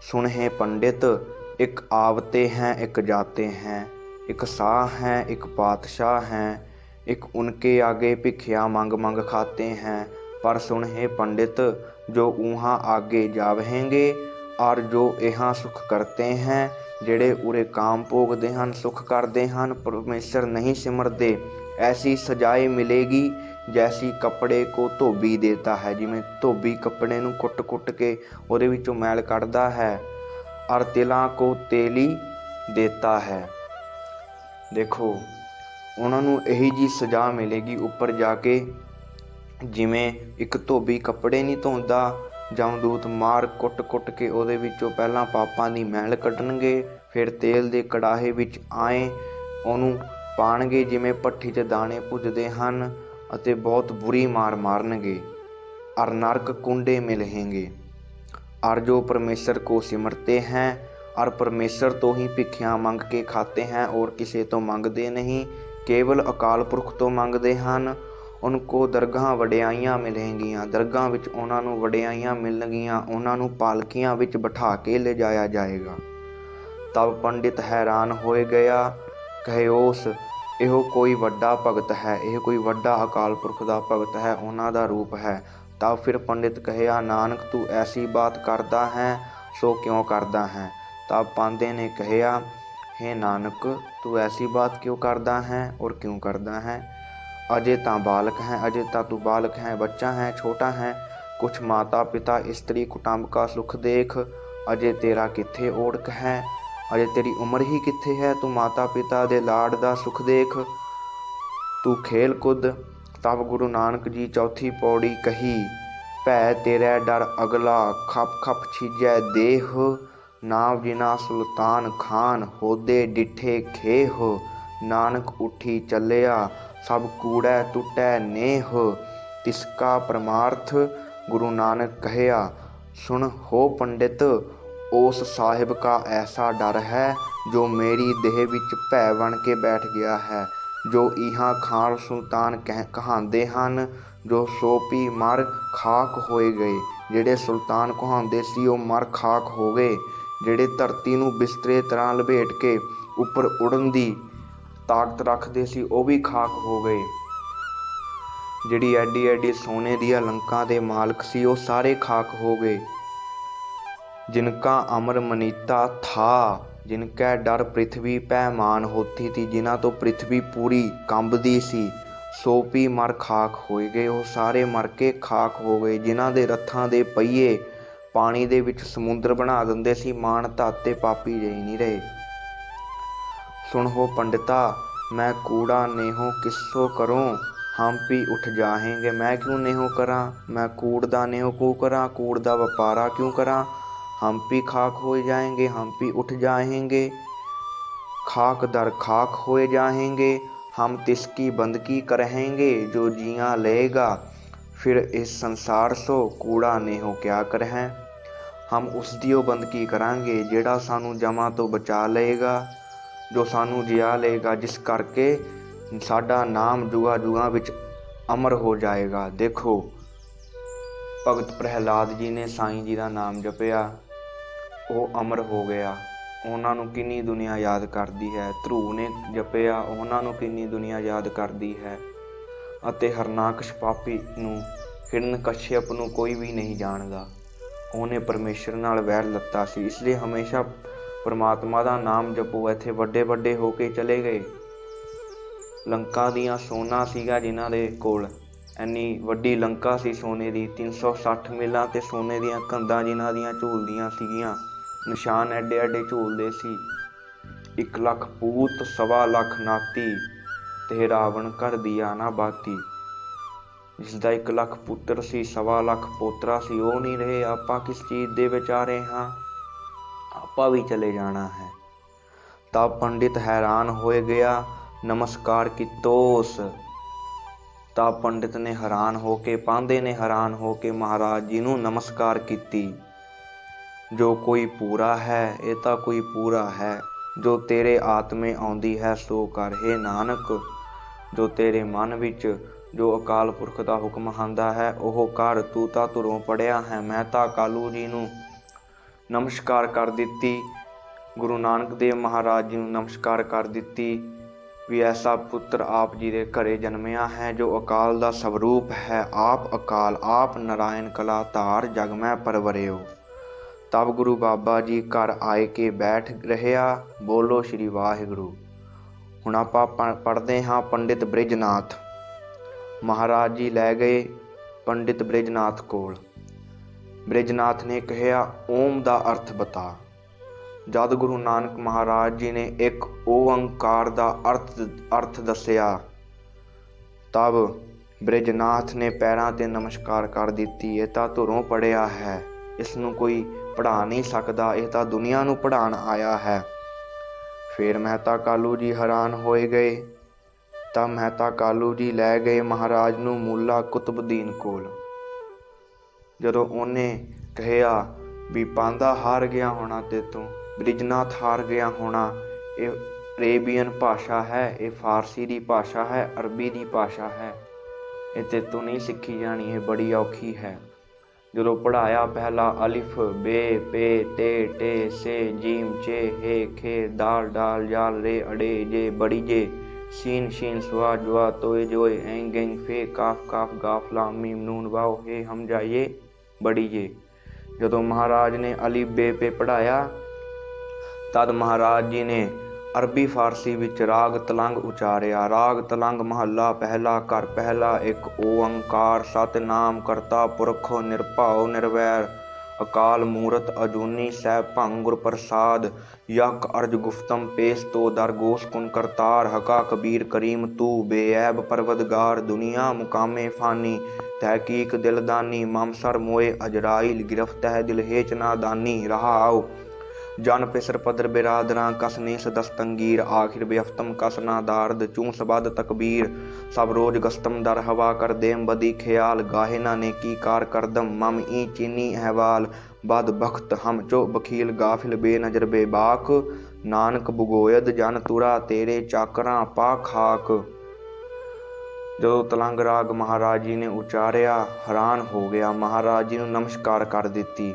ਸੁਣਹਿ ਪੰਡਿਤ, ਇੱਕ ਆਵਤੇ ਹੈ, ਇੱਕ ਜਾਤੇ ਹੈ, ਇੱਕ ਸਾਹ ਹੈ, ਇੱਕ ਪਾਤਸ਼ਾਹ ਹੈ एक उनके आगे भिखिया मांग मांग खाते हैं पर सुन हे पंडित जो वहाँ आगे जावहेंगे और जो यहाँ सुख करते हैं ਜਿਹੜੇ ਉਰੇ ਕਾਮ ਭੋਗਦੇ ਹਨ ਸੁਖ ਕਰਦੇ ਹਨ ਪਰਮੇਸ਼ਰ ਨਹੀਂ ਸਿਮਰਦੇ ਐਸੀ ਸਜਾਏ ਮਿਲੇਗੀ ਜੈਸੀ ਕੱਪੜੇ ਕੋ ਧੋਬੀ ਦੇਤਾ ਹੈ ਜਿਵੇਂ ਧੋਬੀ ਕੱਪੜੇ ਨੂੰ ਕੁੱਟ-ਕੁੱਟ ਕੇ ਉਹਦੇ ਵਿੱਚੋਂ ਮੈਲ ਕੱਢਦਾ ਹੈ ਅਰ ਤਿਲਾਂ ਕੋ ਤੇਲੀ ਦੇਤਾ ਹੈ ਦੇਖੋ ਉਹਨਾਂ ਨੂੰ ਇਹੀ ਜੀ ਸਜ਼ਾ ਮਿਲੇਗੀ ਉੱਪਰ ਜਾ ਕੇ, ਜਿਵੇਂ ਇੱਕ ਧੋਬੀ ਕੱਪੜੇ ਨਹੀਂ ਧੋਂਦਾ ਜਾਂ ਦੂਤ ਮਾਰ ਕੁੱਟ-ਕੁੱਟ ਕੇ ਉਹਦੇ ਵਿੱਚੋਂ ਪਹਿਲਾਂ ਪਾਪਾਂ ਦੀ ਮਹਿਲ ਕੱਢਣਗੇ, ਫਿਰ ਤੇਲ ਦੇ ਕੜਾਹੇ ਵਿੱਚ ਆਏ ਉਹਨੂੰ ਪਾਣਗੇ ਜਿਵੇਂ ਪੱਠੀ 'ਚ ਦਾਣੇ ਪੁੱਜਦੇ ਹਨ ਅਤੇ ਬਹੁਤ ਬੁਰੀ ਮਾਰ ਮਾਰਨਗੇ। ਅਰ ਨਰਕ ਕੁੰਡੇ ਮਿਲहेंगे ਅਰ ਜੋ ਪਰਮੇਸ਼ਰ ਕੋ ਸਿਮਰਤੇ ਹੈ, ਅਰ ਪਰਮੇਸ਼ਰ ਤੋਂ ਹੀ ਭਿੱਖਿਆ ਮੰਗ ਕੇ ਖਾਤੇ ਹੈ, ਔਰ ਕਿਸੇ ਤੋਂ ਮੰਗਦੇ ਨਹੀਂ ਕੇਵਲ ਅਕਾਲ ਪੁਰਖ ਤੋਂ ਮੰਗਦੇ ਹਨ। ਉਨਕੋ ਦਰਗਾਹਾਂ ਵਡਿਆਈਆਂ ਮਿਲੇਗੀਆਂ। ਦਰਗਾਹ ਵਿੱਚ ਉਹਨਾਂ ਨੂੰ ਵਡਿਆਈਆਂ ਮਿਲਣਗੀਆਂ। ਉਹਨਾਂ ਨੂੰ ਪਾਲਕੀਆਂ ਵਿੱਚ ਬਿਠਾ ਕੇ ਲਿਜਾਇਆ ਜਾਏਗਾ। ਤਬ ਪੰਡਿਤ ਹੈਰਾਨ ਹੋਏ ਗਿਆ। ਕਹੇ ਇਹੋ ਕੋਈ ਵੱਡਾ ਭਗਤ ਹੈ। ਇਹ ਕੋਈ ਵੱਡਾ ਅਕਾਲ ਪੁਰਖ ਦਾ ਭਗਤ ਹੈ। ਉਹਨਾਂ ਦਾ ਰੂਪ ਹੈ। ਤਾਂ ਫਿਰ ਪੰਡਿਤ ਕਹਿਆ, ਨਾਨਕ, ਤੂੰ ਐਸੀ ਬਾਤ ਕਰਦਾ ਹੈ, ਸੋ ਕਿਉਂ ਕਰਦਾ ਹੈ? ਤਾਂ ਪਾਂਦੇ ਨੇ ਕਹਿਆ हे ਨਾਨਕ, ਤੂੰ ਐਸੀ ਬਾਤ ਕਿਉਂ ਕਰਦਾ ਹੈ ਔਰ ਕਿਉਂ ਕਰਦਾ ਹੈ? ਅਜੇ ਤਾਂ ਬਾਲਕ ਹੈ, ਅਜੇ ਤਾਂ ਤੂੰ ਬਾਲਕ ਹੈ, ਬੱਚਾ ਹੈ, ਛੋਟਾ ਹੈ। ਕੁਛ ਮਾਤਾ ਪਿਤਾ ਇਸਤਰੀ ਕੁਟੰਬ ਕਾ ਸੁਖ ਦੇਖ। ਅਜੇ ਤੇਰਾ ਕਿੱਥੇ ਓੜਕ ਹੈ? ਅਜੇ ਤੇਰੀ ਉਮਰ ਹੀ ਕਿੱਥੇ ਹੈ? ਤੂੰ ਮਾਤਾ ਪਿਤਾ ਦੇ ਲਾਡ ਦਾ ਸੁਖ ਦੇਖ। ਤੂੰ ਖੇਲ ਕੁੱਦ, ਤਬ ਗੁਰੂ ਨਾਨਕ ਜੀ ਚੌਥੀ ਪੌੜੀ ਕਹੀ, ਭੈ ਤੇਰਾ ਡਰ ਅਗਲਾ ਖਪ ਖਪ ਛੀਜੈ ਦੇਹ। ਨਾਮ ਜਿਨਾ ਸੁਲਤਾਨ ਖਾਨ, ਹੋਦੇ ਡਿਠੇ ਹੋ ਨਾਨਕ ਉਠੀ ਚੱਲਿਆ, ਸਭ ਕੂੜੈ ਟੁੱਟੈ ਨੇਹ, ਤਿਸਕਾ ਪਰਮਾਰਥ ਗੁਰੂ ਨਾਨਕ ਕਹਿਆ, ਸੁਣ ਹੋ ਪੰਡਿਤ ਉਸ ਸਾਹਿਬ ਕਾ ਐਸਾ ਡਰ ਹੈ, ਜੋ ਮੇਰੀ ਦੇਹ ਵਿੱਚ ਭੈ ਬਣ ਕੇ ਬੈਠ ਗਿਆ ਹੈ, ਜੋ ਇਹਾਂ ਖਾਨ ਸੁਲਤਾਨ ਕਹਿ ਕਹਾਉਂਦੇ ਹਨ, ਜੋ ਸੋਪੀ ਮਰ ਖਾਕ ਹੋਏ ਗਏ, ਜਿਹੜੇ ਸੁਲਤਾਨ ਕਹਾਉਂਦੇ ਸੀ ਉਹ ਮਰ ਖਾਕ ਹੋ ਗਏ ਜਿਹੜੇ ਧਰਤੀ ਨੂੰ ਬਿਸਤਰੇ ਤਰ੍ਹਾਂ ਲਪੇਟ ਕੇ ਉੱਪਰ ਉੱਡਣ ਦੀ ਤਾਕਤ ਰੱਖਦੇ ਸੀ, ਉਹ ਵੀ ਖਾਕ ਹੋ ਗਏ। ਜਿਹੜੀ ਐਡੀ ਐਡੀ ਸੋਨੇ ਦੀਆਂ ਲੰਕਾਂ ਦੇ ਮਾਲਕ ਸੀ, ਉਹ ਸਾਰੇ ਖਾਕ ਹੋ ਗਏ। ਜਿਨਕਾ ਅਮਰ ਮਨੀਤਾ ਥਾ, ਜਿਨਕੈ ਡਰ ਪ੍ਰਿਥਵੀ ਪੈਮਾਨ ਹੋਤੀ ਥੀ ਜਿਨ੍ਹਾਂ ਤੋਂ ਪ੍ਰਿਥਵੀ ਪੂਰੀ ਕੰਬਦੀ ਸੀ, ਸੋ ਵੀ ਮਰ ਖਾਕ ਹੋਏ ਗਏ। ਉਹ ਸਾਰੇ ਮਰ ਕੇ ਖਾਕ ਹੋ ਗਏ, ਜਿਨ੍ਹਾਂ ਦੇ ਰੱਥਾਂ ਦੇ ਪਹੀਏ ਪਾਣੀ ਦੇ ਵਿੱਚ ਸਮੁੰਦਰ ਬਣਾ ਦਿੰਦੇ ਸੀ ਮਾਨ ਧਾਤ ਪਾਪੀ ਰਹਿ ਨਹੀਂ ਰਹੇ। ਸੁਣ ਹੋ ਪੰਡਤਾ, ਮੈਂ ਕੂੜਾ ਨੇਹੋ ਕਿਸੋ ਕਰੂੰ? ਹਮ ਵੀ ਉੱਠ ਜਾਹੇਂਗੇ, ਮੈਂ ਕਿਉਂ ਨੇਹੋ ਕਰਾਂ? ਮੈਂ ਕੂੜ ਦਾ ਨੇਹੋ ਕੋ ਕਰਾਂ, ਕੂੜ ਦਾ ਵਪਾਰਾ ਕਿਉਂ ਕਰਾਂ? ਹਮ ਵੀ ਖਾਕ ਹੋਏ ਜਾਏਂਗੇ ਹਮ ਵੀ ਉੱਠ ਜਾਹੇਂਗੇ। ਖਾਕ ਦਰ ਖਾਕ ਹੋਏ ਜਾਹੇਂਗੇ हम तिसकी ਬੰਦਗੀ करहेंगे ਜੋ ਜੀਆਂ ਲਏਗਾ। फिर इस संसार सो कूड़ा नेहो क्या करहें हम ਉਸ ਦੀ ਉਹ ਬੰਦਗੀ ਕਰਾਂਗੇ ਜਿਹੜਾ ਸਾਨੂੰ ਜਮਾ ਤੋਂ ਬਚਾ ਲਏਗਾ ਜੋ ਸਾਨੂੰ ਜਿਆ ਲਏਗਾ ਜਿਸ ਕਰਕੇ ਸਾਡਾ ਨਾਮ ਜੁਗਾ ਜੁਗਾ ਵਿੱਚ ਅਮਰ ਹੋ ਜਾਏਗਾ ਦੇਖੋ ਭਗਤ ਪ੍ਰਹਿਲਾਦ ਜੀ ਨੇ ਸਾਈਂ ਜੀ ਦਾ ਨਾਮ ਜਪਿਆ ਉਹ ਅਮਰ ਹੋ ਗਿਆ ਉਹਨਾਂ ਨੂੰ ਕਿੰਨੀ ਦੁਨੀਆ ਯਾਦ ਕਰਦੀ ਹੈ ਧਰੂ ਨੇ ਜਪਿਆ ਉਹਨਾਂ ਨੂੰ ਕਿੰਨੀ ਦੁਨੀਆ ਯਾਦ ਕਰਦੀ ਹੈ ਅਤੇ ਹਰਨਾਕਸ਼ ਪਾਪੀ ਨੂੰ ਹਿਰਨ ਕਸ਼ਯਪ ਨੂੰ ਕੋਈ ਵੀ ਨਹੀਂ ਜਾਣਦਾ। ਉਹਨੇ ਪਰਮੇਸ਼ਰ ਨਾਲ ਵੈਰ ਲੱਤਾ ਸੀ, ਇਸ ਲਈ ਹਮੇਸ਼ਾ ਪਰਮਾਤਮਾ ਦਾ ਨਾਮ ਜਪੋ। ਇੱਥੇ ਵੱਡੇ ਵੱਡੇ ਹੋ ਕੇ ਚਲੇ ਗਏ। ਲੰਕਾ ਦੀਆਂ ਸੋਨਾ ਸੀਗਾ ਜਿਨ੍ਹਾਂ ਦੇ ਕੋਲ। ਇੰਨੀ ਵੱਡੀ ਲੰਕਾ ਸੀ ਸੋਨੇ ਦੀ 360 ਮਿਲਾਂ ਤੇ ਸੋਨੇ ਦੀਆਂ ਕੰਧਾਂ ਜਿਨ੍ਹਾਂ ਦੀਆਂ ਝੂਲਦੀਆਂ ਸੀਗੀਆਂ। ਨਿਸ਼ਾਨ ਐਡੇ ਐਡੇ ਝੂਲਦੇ ਸੀ। 1 ਲੱਖ ਪੂਤ, ਸਵਾ ਲੱਖ ਨਾਤੀ ਤੇ ਰਾਵਣ ਕਰ ਦਿਆ ਨਾ ਬਾਤੀ। ਜਿਸ ਦਾ 1 ਲੱਖ ਪੁੱਤਰ ਸੀ, ਸਵਾ ਲੱਖ ਪੋਤਰਾ ਸੀ, ਉਹ ਨਹੀਂ ਰਹੇ, ਆਪਾਂ ਕਿਸ ਚੀਜ਼ ਦੇ ਵਿਚਾਰੇ ਹਾਂ? ਆਪਾਂ ਵੀ ਚਲੇ ਜਾਣਾ ਹੈ। ਤਾਂ ਪੰਡਿਤ ਹੈਰਾਨ ਹੋਏ ਗਿਆ, ਨਮਸਕਾਰ ਕੀਤੋਸ। ਤਾਂ ਪੰਡਿਤ ਨੇ ਹੈਰਾਨ ਹੋ ਕੇ ਪਾਂਦੇ ਨੇ ਹੈਰਾਨ ਹੋ ਕੇ ਮਹਾਰਾਜ ਜੀ ਨੂੰ ਨਮਸਕਾਰ ਕੀਤੀ। ਜੋ ਕੋਈ ਪੂਰਾ ਹੈ, ਇਹ ਤਾਂ ਕੋਈ ਪੂਰਾ ਹੈ। ਜੋ ਤੇਰੇ ਆਤਮੇ ਆਉਂਦੀ ਹੈ, ਸੋ ਕਰ, ਹੈ ਨਾਨਕ। ਜੋ ਤੇਰੇ ਮਨ ਵਿੱਚ ਜੋ ਅਕਾਲ ਪੁਰਖ ਦਾ ਹੁਕਮ ਆਂਦਾ ਹੈ, ਉਹ ਕਰ, ਤੂੰ ਤਾਂ ਧੁਰੋਂ ਪੜਿਆ ਹੈ, ਮੈਂ ਤਾਂ ਕਾਲੂ ਜੀ ਨੂੰ ਨਮਸਕਾਰ ਕਰ ਦਿੱਤੀ। ਗੁਰੂ ਨਾਨਕ ਦੇਵ ਮਹਾਰਾਜ ਜੀ ਨੂੰ ਨਮਸਕਾਰ ਕਰ ਦਿੱਤੀ ਵੀ ਐਸਾ ਪੁੱਤਰ ਆਪ ਜੀ ਦੇ ਘਰੇ ਜਨਮਿਆ ਹੈ, ਜੋ ਅਕਾਲ ਦਾ ਸਵਰੂਪ ਹੈ। ਆਪ ਅਕਾਲ, ਆਪ ਨਰਾਇਣ ਕਲਾ ਧਾਰ, ਜਗ ਮੈਂ ਪਰਵਰਿਓ। ਤਬ ਗੁਰੂ ਬਾਬਾ ਜੀ ਘਰ ਆਏ ਕੇ ਬੈਠ ਰਹਿਆ, ਬੋਲੋ ਸ਼੍ਰੀ ਵਾਹਿਗੁਰੂ। ਹੁਣ ਆਪਾਂ ਪੜ੍ਹਦੇ ਹਾਂ ਪੰਡਿਤ ਬ੍ਰਿਜਨਾਥ। ਮਹਾਰਾਜ ਜੀ ਲੈ ਗਏ ਪੰਡਿਤ ਬ੍ਰਿਜਨਾਥ ਕੋਲ। ਬ੍ਰਿਜਨਾਥ ਨੇ ਕਿਹਾ, ਓਮ ਦਾ ਅਰਥ ਬਤਾ। ਜਦ ਗੁਰੂ ਨਾਨਕ ਮਹਾਰਾਜ ਜੀ ਨੇ ਇੱਕ ਓੰਕਾਰ ਦਾ ਅਰਥ ਅਰਥ ਦੱਸਿਆ, ਤਬ ਬ੍ਰਿਜਨਾਥ ਨੇ ਪੈਰਾਂ ਤੇ ਨਮਸਕਾਰ ਕਰ ਦਿੱਤੀ, ਇਹ ਤਾਂ ਧੁਰੋਂ ਪੜਿਆ ਹੈ, ਇਸ ਨੂੰ ਕੋਈ ਪੜ੍ਹਾ ਨਹੀਂ ਸਕਦਾ, ਇਹ ਤਾਂ ਦੁਨੀਆ ਨੂੰ ਪੜ੍ਹਾਉਣ ਆਇਆ ਹੈ। ਫਿਰ ਮਹਿਤਾ ਕਾਲੂ ਜੀ ਹੈਰਾਨ ਹੋਏ ਗਏ। ਤਾਂ ਮਹਿਤਾ ਕਾਲੂ ਜੀ ਲੈ ਗਏ ਮਹਾਰਾਜ ਨੂੰ ਮੁੱਲਾ ਕੁਤਬਦੀਨ ਕੋਲ। ਜਦੋਂ ਉਹਨੇ ਕਹਿਆ ਵੀ ਪਾਂਦਾ ਹਾਰ ਗਿਆ ਹੋਣਾ ਤੇ ਤੂੰ, ਬ੍ਰਿਜਨਾਥ ਹਾਰ ਗਿਆ ਹੋਣਾ, ਇਹ ਅਰੇਬੀਅਨ ਭਾਸ਼ਾ ਹੈ, ਇਹ ਫਾਰਸੀ ਦੀ ਭਾਸ਼ਾ ਹੈ, ਅਰਬੀ ਦੀ ਭਾਸ਼ਾ ਹੈ, ਇਹ ਤੇ ਤੂੰ ਨਹੀਂ ਸਿੱਖੀ ਜਾਣੀ, ਇਹ ਬੜੀ ਔਖੀ ਹੈ। ਜਦੋਂ ਪੜਾਇਆ ਪਹਿਲਾ ਅਲਿਫ, ਬੇ, ਪੇ, ਤੇ, ਟੇ, ਸੇ, ਜੀਮ, ਚੇ, ਹੇ, ਖੇ, ਦਾਲ, ਡਾਲ ਜਾਲ ਰੇ, ਅੜੇ, ਜੇ, ਬੜੀ, ਜੇ, ਸੀਨ, ਸ਼ੀਨ, ਸਵਾ, ਜਵਾ, ਤੋਏ, ਜੋਏ ਐਂ ਗੈਂਗ, ਫੇ, ਕਾਫ ਕਾਫ, ਗਾਫ, ਲਾਮ, ਮੀਮ, ਨੂਨ, ਵਾਓ, ਹੇ, ਹਮ, ਜਾਈਏ, ਬੜੀ, ਜੇ। ਜਦੋਂ ਮਹਾਰਾਜ ਨੇ ਅਲੀ ਬੇ, ਪੇ ਪੜਾਇਆ ਤਦ ਮਹਾਰਾਜ ਜੀ ਨੇ ਅਰਬੀ ਫਾਰਸੀ ਵਿੱਚ ਰਾਗ ਤਲੰਗ ਉਚਾਰਿਆ। ਰਾਗ ਤਲੰਗ ਮਹੱਲਾ ਪਹਿਲਾ ਘਰ ਪਹਿਲਾ ਇੱਕ। ਓੰਕਾਰ ਸਤਨਾਮ ਕਰਤਾ ਪੁਰਖ ਨਿਰਭਾਉ ਨਿਰਵੈਰ। ਅਕਾਲ ਮੂਰਤ ਅਜੂਨੀ ਸਹਿ ਭੰਗ ਗੁਰ ਪ੍ਰਸਾਦ। ਯਕ ਅਰਜ ਗੁਫਤਮ ਪੇਸ ਤੋ ਦਰਗੋਸ ਕੁਨ ਕਰਤਾਰ। ਹਕਾ ਕਬੀਰ ਕਰੀਮ ਤੂ ਬੇਐਬ ਪਰਵਦਗਾਰ। ਦੁਨੀਆ ਮੁਕਾਮੇ ਫਾਨੀ, ਤਹਿਕੀਕ ਦਿਲਦਾਨੀ। ਮਮਸਰ ਮੋਏ ਅਜਰਾਇਲ ਗਿਰਫਤ ਹੈ ਦਿਲ ਹੇਚ ਨਾਦਾਨੀ ਰਹਾਉ ਜਨ ਪਿਸਰ ਪਦਰ ਬਿਰਾਦਰਾਂ ਕਸ ਨੇਸ ਦਸਤੰਗੀਰ ਆਖਿਰ ਬਿਅਫਤਮ ਕਸ ਨਾ ਦਾਰਦ ਚੂੰ ਸਬਦ ਤਕਬੀਰ। ਸਭ ਰੋਜ ਗਸਤਮ ਦਰ ਹਵਾ ਕਰ ਦੇਮ, ਬਦੀ ਖਿਆਲ, ਗਾਹੇ ਨਾ ਨੇ ਕੀ ਕਾਰ ਕਰਦਮ, ਮਮ ਈ ਚੀਨੀ ਅਹਵਾਲ। ਬਦ ਬਖਤ ਹਮ ਚੋ ਬਖੀਲ ਗਾਫਿਲ ਬੇਨਜ਼ਰ ਬੇਬਾਕ। ਨਾਨਕ ਬੁਗੋਇਦ ਜਨ ਤੁਰਾ, ਤੇਰੇ ਚਾਕਰਾਂ ਪਾ ਖਾਕ ਜਦੋਂ ਤਲੰਗ ਰਾਗ ਮਹਾਰਾਜ ਜੀ ਨੇ ਉਚਾਰਿਆ, ਹੈਰਾਨ ਹੋ ਗਿਆ ਮਹਾਰਾਜ ਜੀ ਨੂੰ ਨਮਸਕਾਰ ਕਰ ਦਿੱਤੀ।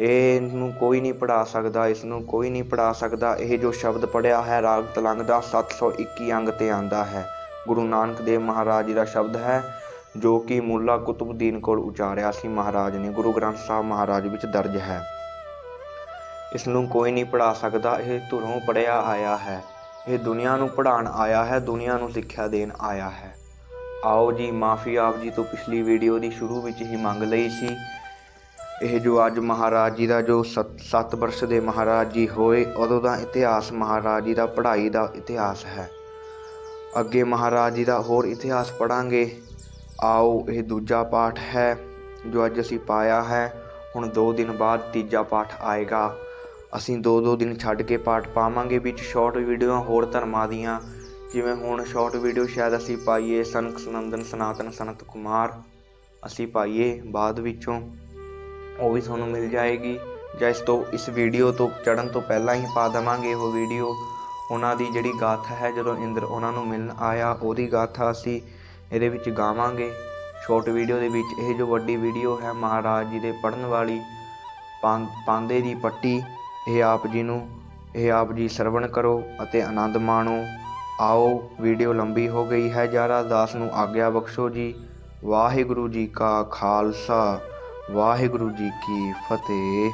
ਇਹ ਨੂੰ ਕੋਈ ਨਹੀਂ ਪੜ੍ਹਾ ਸਕਦਾ ਇਸ ਨੂੰ ਕੋਈ ਨਹੀਂ ਪੜ੍ਹਾ ਸਕਦਾ। ਇਹ ਜੋ ਸ਼ਬਦ ਪੜਿਆ ਹੈ, ਰਾਗ ਤਲੰਗ ਦਾ 721 ਅੰਗ ਤੇ ਆਂਦਾ ਹੈ। ਗੁਰੂ ਨਾਨਕ ਦੇਵ ਮਹਾਰਾਜ ਜੀ ਦਾ ਸ਼ਬਦ ਹੈ, ਜੋ ਕਿ ਮੁੱਲਾ ਕੁਤਬਦੀਨ ਕੋਲ ਉਚਾਰਿਆ ਸੀ ਮਹਾਰਾਜ ਨੇ। ਗੁਰੂ ਗ੍ਰੰਥ ਸਾਹਿਬ ਮਹਾਰਾਜ ਵਿੱਚ ਦਰਜ ਹੈ। ਇਸ ਨੂੰ ਕੋਈ ਨਹੀਂ ਪੜਾ ਸਕਦਾ, ਇਹ ਧੁਰੋਂ ਪੜਿਆ ਆਇਆ ਹੈ। ਇਹ ਦੁਨੀਆ ਨੂੰ ਪੜਾਉਣ ਆਇਆ ਹੈ, ਦੁਨੀਆ ਨੂੰ ਸਿੱਖਿਆ ਦੇਣ ਆਇਆ ਹੈ। ਆਓ ਜੀ, ਮਾਫੀ ਆਪ ਜੀ ਤੋਂ ਪਿਛਲੀ ਵੀਡੀਓ ਦੀ ਸ਼ੁਰੂ ਵਿੱਚ ਹੀ ਮੰਗ ਲਈ ਸੀ। ਇਹ ਜੋ ਅੱਜ ਮਹਾਰਾਜ ਜੀ ਦਾ ਜੋ 7 ਵਰਸ਼ ਦੇ ਮਹਾਰਾਜ ਜੀ ਹੋਏ, ਉਦੋਂ ਦਾ ਇਤਿਹਾਸ ਮਹਾਰਾਜ ਜੀ ਦਾ, ਪੜ੍ਹਾਈ ਦਾ ਇਤਿਹਾਸ ਹੈ। ਅੱਗੇ ਮਹਾਰਾਜ ਜੀ ਦਾ ਹੋਰ ਇਤਿਹਾਸ ਪੜਾਂਗੇ ਆਓ, ਇਹ ਦੂਜਾ ਪਾਠ ਹੈ ਜੋ ਅੱਜ ਅਸੀਂ ਪਾਇਆ ਹੈ। ਹੁਣ 2 ਦਿਨ ਬਾਅਦ ਤੀਜਾ ਪਾਠ ਆਏਗਾ। ਅਸੀਂ 2-2 ਦਿਨ ਛੱਡ ਕੇ ਪਾਠ ਪਾਵਾਂਗੇ। ਵਿੱਚ ਸ਼ਾਰਟ ਵੀਡੀਓਆਂ ਹੋਰ ਧਰਮਾਂ ਦੀਆਂ। ਜਿਵੇਂ ਹੁਣ ਸ਼ਾਰਟ ਵੀਡੀਓ ਸ਼ਾਇਦ ਅਸੀਂ ਪਾਈਏ ਸਨਕ ਸਨੰਦਨ, ਸਨਾਤਨ ਸਨਤ ਕੁਮਾਰ। ਅਸੀਂ ਪਾਈਏ ਬਾਅਦ ਵਿੱਚੋਂ। ਉਹ ਵੀ ਤੁਹਾਨੂੰ ਮਿਲ ਜਾਏਗੀ। ਜਾਂ ਇਸ ਤੋਂ ਇਸ ਵੀਡੀਓ ਤੋਂ ਚੜਨ ਤੋਂ ਪਹਿਲਾਂ ਹੀ ਪਾ ਦੇਵਾਂਗੇ ਉਹ ਵੀਡੀਓ ਉਹਨਾਂ ਦੀ ਜਿਹੜੀ ਗਾਥਾ ਹੈ, ਜਦੋਂ ਇੰਦਰ ਉਹਨਾਂ ਨੂੰ ਮਿਲਣ ਆਇਆ, ਉਹਦੀ ਗਾਥਾ ਅਸੀਂ ਇਹਦੇ ਵਿੱਚ ਗਾਵਾਂਗੇ। ਸ਼ਾਰਟ ਵੀਡੀਓ ਦੇ ਵਿੱਚ ਇਹ ਜੋ ਵੱਡੀ ਵੀਡੀਓ ਹੈ ਮਹਾਰਾਜ ਜੀ ਦੇ ਪੜਨ ਵਾਲੀ ਪਾਂਦੇ ਦੀ ਪੱਟੀ, ਇਹ ਆਪ ਜੀ ਨੂੰ ਇਹ ਆਪ ਜੀ ਸਰਵਣ ਕਰੋ ਅਤੇ ਆਨੰਦ ਮਾਣੋ। ਆਓ ਵੀਡੀਓ ਲੰਬੀ ਹੋ ਗਈ ਹੈ, ਜਾਰਾ ਦਾਸ ਨੂੰ ਆਗਿਆ ਬਖਸ਼ੋ ਜੀ। ਵਾਹਿਗੁਰੂ ਜੀ ਕਾ ਖਾਲਸਾ। ਵਾਹਿਗੁਰੂ ਜੀ ਕੀ ਫਤਿਹ।